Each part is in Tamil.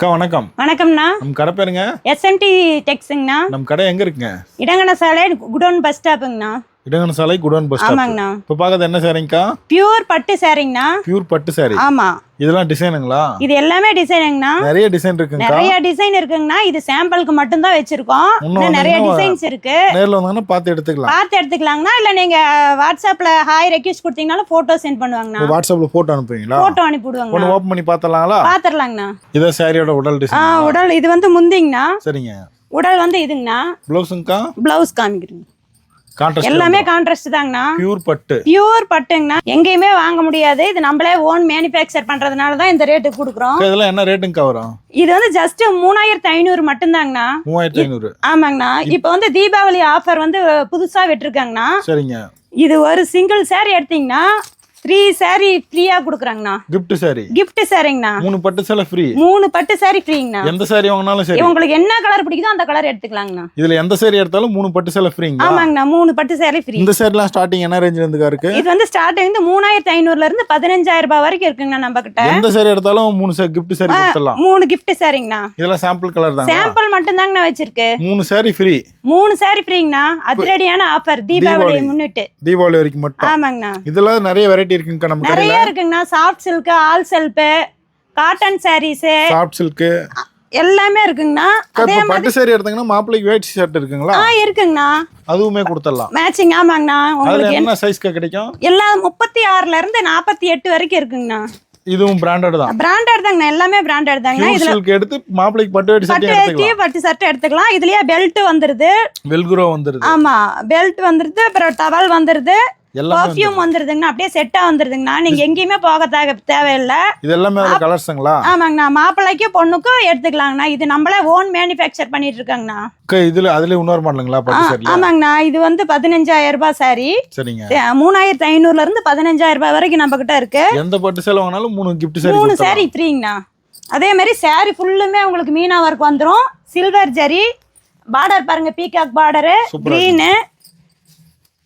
அக்கா வணக்கம். வணக்கம்ண்ணா. நம்ம கடை பேருங்க? எஸ்என்டி டெக்ஸுங்கண்ணா நம்ம கடை எங்க இருக்குங்க? இடங்கன சாலை குடோன் பஸ் ஸ்டாப்புங்கண்ணா. இடங்கன சாலை குடோன் பஸ் ஆமாங்கண்ணா. இப்போ பார்க்கறது என்ன சாரிங்கக்கா பியூர் பட்டு சாரிங்கண்ணா பியூர் பட்டு சாரி. ஆமா. இதெல்லாம் டிசைனுங்களா இது எல்லாமே டிசைனுங்கண்ணா நிறைய டிசைன் இருக்குங்கக்கா. நிறைய டிசைன் இருக்குங்கண்ணா. இது சாம்பிளுக்கு மட்டும்தான் வச்சிருக்கோம். இன்னும் நிறைய டிசைன்ஸ் இருக்கு. நேர்ல வந்தாங்கன்னா பார்த்து எடுத்துக்கலாம். பார்த்து எடுத்துக்கலாங்கண்ணா. இல்ல நீங்க வாட்ஸ்அப்ல ஹாய் ரெக்யூஸ் கொடுத்தீங்கனாலும் போட்டோ சென்ட் பண்ணுவாங்கண்ணா. வாட்ஸ்அப்ல போட்டோ அனுப்புவீங்களா? போட்டோ ஒன்று அனுப்பிவிடுவாங்கண்ணா ஓப்பன் பண்ணி பார்த்தலாங்களா பாத்துரலாங்கண்ணா இதான் சாரியோட உடல் டிசைன் உடல் இது வந்து முந்திங்கண்ணா. சரிங்க. உடல் வந்து இதுங்கண்ணா. ப்ளவுஸுங்கக்கா பிளவுஸ் காமிக்கிறேங்க. எல்லாமே கான்ட்ராஸ்ட் தாங்கண்ணா. பியூர் பட்டு. பியூர் பட்டுங்கண்ணா. எங்கேயுமே வாங்க முடியாது. இது நம்மளே ஓன் மேனுஃபேக்சர் பண்றதுனால தான் இந்த ரேட்டுக்கு கொடுக்குறோம். இதெல்லாம் என்ன ரேட்டுங்கக்கா வரும் இது வந்து ஜஸ்ட் மூணாயிரத்தி ஐநூறு மட்டும்தாங்கண்ணா. மூவாயிரத்தி ஐநூறு. ஆமாங்கண்ணா. இப்போ வந்து தீபாவளி ஆஃபர் வந்து புதுசா விட்டுருக்காங்கண்ணா. சரிங்க. இது ஒரு சிங்கிள் saree எடுத்தீங்கன்னா த்ரீ saree ஃப்ரீயா கொடுக்குறாங்கண்ணா. Gift சாரி gift சாரிங்கண்ணா மூணு பட்டு சேலை ஃப்ரீ மூணு பட்டு saree ஃப்ரீங்கண்ணா எந்த சாரி வாங்கினாலும் சரி. உங்களுக்கு என்ன கலர் பிடிக்குதோ அந்த கலர் எடுத்துக்கலாங்கண்ணா. இதுல எந்த சாரி எடுத்தாலும் மூணு பட்டு சேலை ஃப்ரீங்களா ஆமாங்கண்ணா மூணு பட்டு saree ஃப்ரீ இந்த சாரிலாம் ஸ்டார்டிங் என்ன ரேஞ்சில இருந்துக்கா இருக்கு இது வந்து ஸ்டார்டிங் வந்து மூணாயிரத்தி ஐநூறுல இருந்து பதினஞ்சாயிரம் ரூபாய் வரைக்கும் இருக்குங்கண்ணா நம்ம கிட்ட எந்த சாரி எடுத்தாலும் மூணு சாரி gift சாரி கொடுத்துடலாம். மூணு gift சாரிங்கண்ணா இதெல்லாம் சாம்பிள் கலர் தாங்க. சாம்பிள் மட்டும்தாங்கண்ணா வச்சிருக்கு. மூணு சாரி ஃப்ரீ மூணு saree ஃப்ரீங்கண்ணா அதிரடியான ஆஃபர் தீபாவளி தீபாவளி. முன்னிட்டு. தீபாவளி வரைக்கும் மட்டும். ஆமாங்கண்ணா. இதெல்லாம் நிறைய வெரைட்டி இருக்குங்க நம்ம நிறைய இருக்குங்கண்ணா. Soft silk all self cotton saris soft silk எல்லாமே இருக்குங்கண்ணா. அதே பட்டு சாரி எடுத்தீங்கன்னா மாப்பிள்ளைக்கு ஒயிட் ஷர்ட் இருக்குங்களா? ஆ இருக்குங்கண்ணா. அதுவுமே கொடுத்துடலாம். மேட்சிங் ஆமாங்கண்ணா. உங்களுக்கு என்ன சைஸ்க்கு கிடைக்கும்? எல்லா முப்பத்தி ஆறுல இருந்து நாற்பத்தி எட்டு வரைக்கும் இருக்குங்கண்ணா. இதுவும் பிராண்டட் தான். பிராண்டட் தாங்கண்ணா. எல்லாமே பிராண்டட் பியூர் இதுல சில்க் எடுத்து மாப்பிள்ளைக்கு பட்டு வெட்டி சட்டை வேட்டி எடுத்துக்கலாம். பட்டு சட்டை எடுத்துக்கலாம். இதுலயே பெல்ட் வந்துருது. வெல்குரோ வந்துருது. ஆமா பெல்ட் வந்துருது. அப்புறம் டவல் வந்துருது. பர்ஃப்யூம் வந்துருதுங்கண்ணா அப்படியே செட்டா வந்துருதுங்கண்ணா நீங்க எங்கேயுமே போக தேவை தேவையில்லை. இது எல்லாமே கலர்ஸுங்களா ஆமாங்கண்ணா. மாப்பிள்ளைக்கும் பொண்ணுக்கும் எடுத்துக்கலாங்கண்ணா. இது நம்மளே ஓன் மேனுஃபேக்சர் பண்ணிட்டு இருக்காங்கண்ணா. இதுல அதுல இன்னொரு மாடலுங்களா ஆமாங்கண்ணா. இது வந்து பதினஞ்சாயிரம் ரூபாய் சாரி சரிங்க. மூணாயிரத்தி ஐநூறுல இருந்து பதினஞ்சாயிரம் ரூபாய் வரைக்கும் நம்ம கிட்ட இருக்கு. எந்த பட்டு சேலை வாங்கினாலும் மூணு gift சாரி மூணு சாரி ஃப்ரீங்கண்ணா அதே மாதிரி சாரி ஃபுல்லுமே உங்களுக்கு மீனா ஒர்க் வந்துரும். சில்வர் ஜரி பார்டர் பாருங்க peacock border green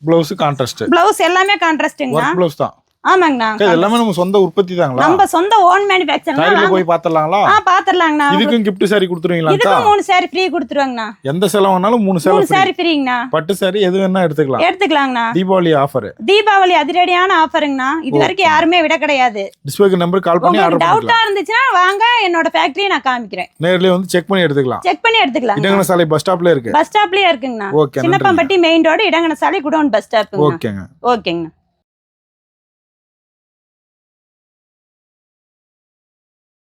blouse contrast blouse எல்லாமே கான்ட்ராஸ்ட்டுங்கண்ணா ஒர்க் பிளவுஸ் தான். ஆமாங்கண்ணா. இது எல்லாமே நம்ம சொந்த உற்பத்தி தாங்களா நம்ம சொந்த ஓன் மேனுஃபேக்சர் டைரில போய் பாத்துடலாங்களா ஆ பாத்துடலாங்கண்ணா இதுக்கும் gift சாரி கொடுத்துருவீங்களா இதுக்கும் மூணு சாரி ஃப்ரீ கொடுத்துருவாங்கண்ணா. எந்த சேலை வாங்கினாலும் மூணு சேலை மூணு. சாரி ஃப்ரீங்கண்ணா பட்டு சாரி எது வேணா எடுத்துக்கலாம். எடுத்துக்கலாங்கண்ணா. தீபாவளி ஆஃபர் தீபாவளி அதிரடியான ஆஃபருங்கண்ணா இது வரைக்கும் யாருமே விட கிடையாது. டிஸ்பிளேக்கு நம்பர் கால் பண்ணி ஆர்டர் டவுட்டா இருந்துச்சுன்னா வாங்க என்னோட ஃபேக்டரியை நான் காமிக்கிறேன். நேர்லயே வந்து செக் பண்ணி எடுத்துக்கலாம். செக் பண்ணி எடுத்துக்கலாம். இடங்கன சாலை பஸ் ஸ்டாப்ல இருக்கு. பஸ் ஸ்டாப்லயே இருக்குங்கண்ணா. சின்னப்பம்பட்டி மெயின் ரோடு இடங்கன சாலை குடோன் பஸ் ஸ்டாப்புங்க ஓகேங்க. ஓகேங்கண்ணா.